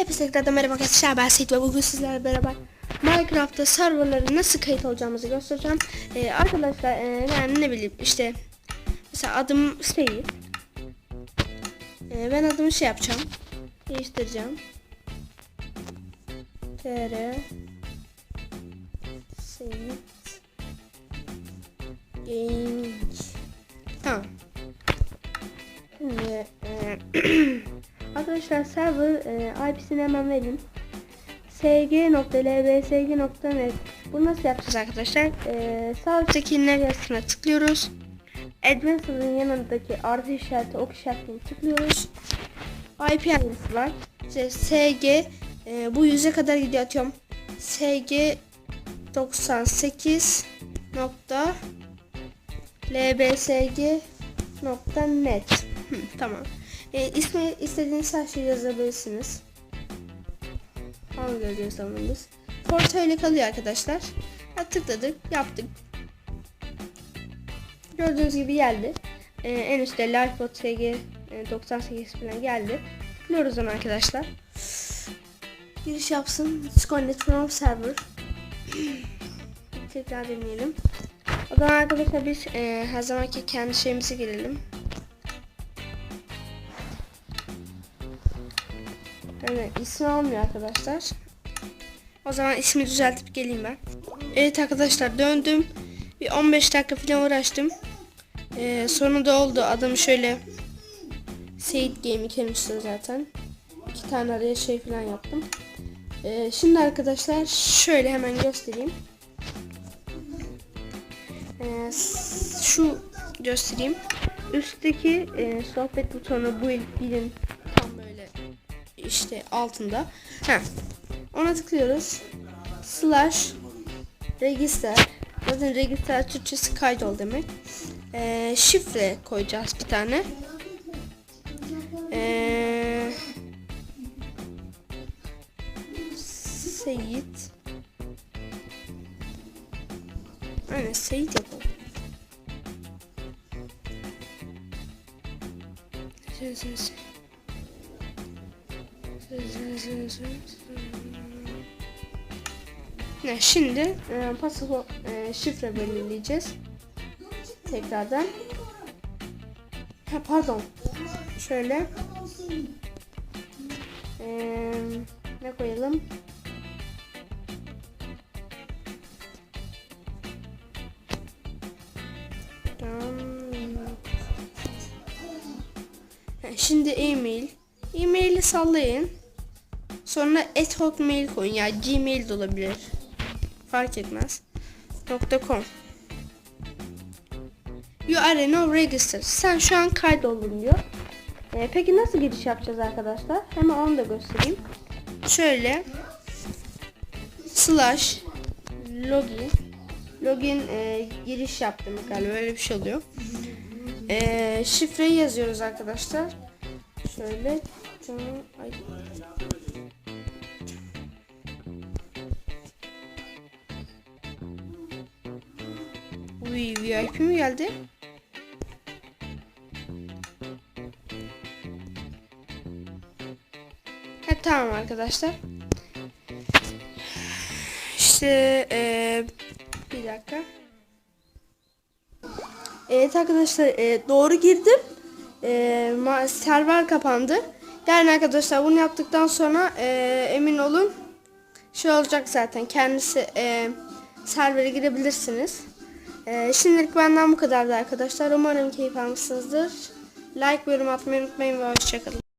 Hepinize tekrardan merhaba arkadaşlar ben Seyit ve bugün sizlerle beraber Minecraft'ta serverları nasıl kayıt olacağımızı göstereceğim. Ee, arkadaşlar e, yani ne bileyim işte mesela adım Seyit. Ee, ben adımı şey yapacağım. Değiştireceğim. TR Seyit Gaming Tamam. Arkadaşlar server e, IP'sini hemen verin. sg.lbsg.net Bunu nasıl yapacağız arkadaşlar? E, sağ üstteki yazısına tıklıyoruz. Advanced'ın yanındaki artı işareti ok işaretini tıklıyoruz. IP adresi var. İşte sg e, bu yüze kadar gidiyor atıyorum. sg 98 nokta lbsg.net Hı, tamam. E, ismi istediğiniz her şeyi yazabilirsiniz. Hangi yazalımız? Porto öyle kalıyor arkadaşlar. Ha, tıkladık, yaptık. Gördüğünüz gibi geldi. E, en üstte Lifebot e, 98 falan geldi. Tıklıyoruz ona arkadaşlar. Giriş yapsın. Disconnect from server. Tekrar deneyelim. O zaman arkadaşlar biz e, her zamanki kendi şeyimize girelim. Yani ismi almıyor arkadaşlar. O zaman ismi düzeltip geleyim ben. Evet arkadaşlar döndüm. Bir 15 dakika falan uğraştım. Ee, sonunda oldu. Adamı şöyle Seyit Game kendisi zaten. İki tane araya şey falan yaptım. Ee, şimdi arkadaşlar şöyle hemen göstereyim. Ee, şu göstereyim. Üstteki e, sohbet butonu bu bilin işte altında. Ha. Ona tıklıyoruz. Slash register. Zaten register Türkçesi kaydol demek. Ee, şifre koyacağız bir tane. Ee, Seyit. Aynen Seyit yapalım. Seyit. Ne şimdi e, pasaport e, şifre belirleyeceğiz. Tekrardan. Ha pardon. Şöyle. E, ne koyalım? Şimdi e-mail. E-mail'i sallayın. Sonra et hotmail koyun. Ya gmail de olabilir. Fark etmez. .com You are now registered. Sen şu an kaydoldun diyor. Ee, peki nasıl giriş yapacağız arkadaşlar? Hemen onu da göstereyim. Şöyle slash login login e, giriş yaptım galiba öyle bir şey oluyor. E, şifreyi yazıyoruz arkadaşlar. Şöyle ay, Uy VIP mi geldi? Evet tamam arkadaşlar. İşte ee, bir dakika. Evet arkadaşlar ee, doğru girdim. Ma- server kapandı. Yani arkadaşlar bunu yaptıktan sonra ee, emin olun şey olacak zaten kendisi ee, servere girebilirsiniz. Ee, şimdilik benden bu kadardı arkadaşlar. Umarım keyif almışsınızdır. Like yorum atmayı unutmayın ve hoşçakalın.